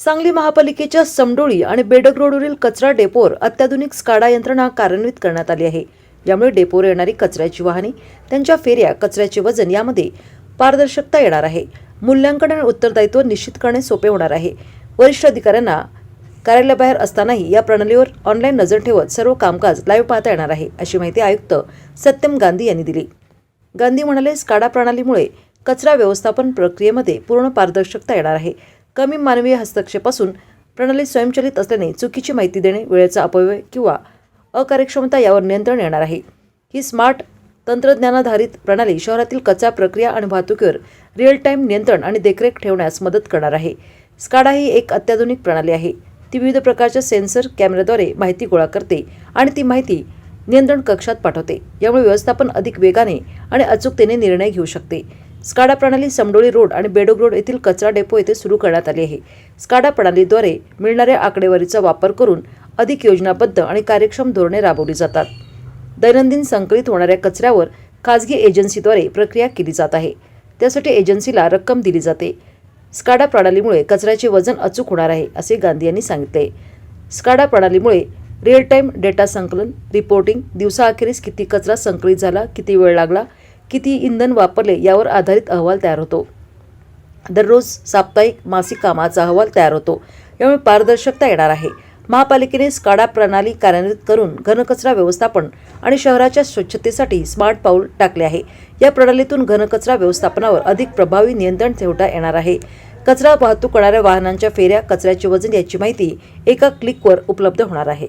सांगली महापालिकेच्या समडोळी आणि बेडक रोडवरील कचरा डेपोर अत्याधुनिक स्काडा यंत्रणा कार्यान्वित करण्यात आली आहे. यामुळे डेपोवर येणारी कचऱ्याची वाहने त्यांच्या फेऱ्या कचऱ्याचे वजन यामध्ये पारदर्शकता येणार आहे. मूल्यांकन आणि उत्तरदायित्व निश्चित करणे सोपे होणार आहे. वरिष्ठ अधिकाऱ्यांना कार्यालयाबाहेर असतानाही या प्रणालीवर ऑनलाईन नजर ठेवत सर्व कामकाज लाईव्ह पाहता येणार आहे अशी माहिती आयुक्त सत्यम गांधी यांनी दिली. गांधी म्हणाले स्काडा प्रणालीमुळे कचरा व्यवस्थापन प्रक्रियेमध्ये पूर्ण पारदर्शकता येणार आहे. कमी मानवीय हस्तक्षेपासून प्रणाली स्वयंचलित असल्याने चुकीची माहिती देणे वेळेचा अपव्यय किंवा अकार्यक्षमता यावर नियंत्रण येणार आहे. ही स्मार्ट तंत्रज्ञानाधारित प्रणाली शहरातील कचरा प्रक्रिया आणि वाहतुकीवर रिअल टाईम नियंत्रण आणि देखरेख ठेवण्यास मदत करणार आहे. स्काडा ही एक अत्याधुनिक प्रणाली आहे. ती विविध प्रकारच्या सेन्सर कॅमेऱ्याद्वारे माहिती गोळा करते आणि ती माहिती नियंत्रण कक्षात पाठवते. यामुळे व्यवस्थापन अधिक वेगाने आणि अचूकतेने निर्णय घेऊ शकते. स्काडा प्रणाली समडोळी रोड आणि बेडोग रोड येथील कचरा डेपो येथे सुरू करण्यात आली आहे. स्काडा प्रणालीद्वारे मिळणाऱ्या आकडेवारीचा वापर करून अधिक योजनाबद्ध आणि कार्यक्षम धोरणे राबवली जातात. दैनंदिन संकलित होणाऱ्या कचऱ्यावर खाजगी एजन्सीद्वारे प्रक्रिया केली जात आहे. त्यासाठी एजन्सीला रक्कम दिली जाते. स्काडा प्रणालीमुळे कचऱ्याचे वजन अचूक होणार आहे असे गांधी यांनी सांगितले. स्काडा प्रणालीमुळे रिअल टाईम डेटा संकलन रिपोर्टिंग दिवसाअखेरीस किती कचरा संकलित झाला किती वेळ लागला किती इंधन वापरले यावर आधारित अहवाल तयार होतो. दररोज साप्ताहिक मासिक कामाचा अहवाल तयार होतो. यामुळे पारदर्शकता येणार आहे. महापालिकेने स्काडा प्रणाली कार्यान्वित करून घनकचरा व्यवस्थापन आणि शहराच्या स्वच्छतेसाठी स्मार्ट पाऊल टाकले आहे. या प्रणालीतून घनकचरा व्यवस्थापनावर अधिक प्रभावी नियंत्रण ठेवता येणार आहे. कचरा वाहतूक करणाऱ्या वाहनांच्या फेऱ्या कचऱ्याचे वजन याची माहिती एका क्लिकवर उपलब्ध होणार आहे.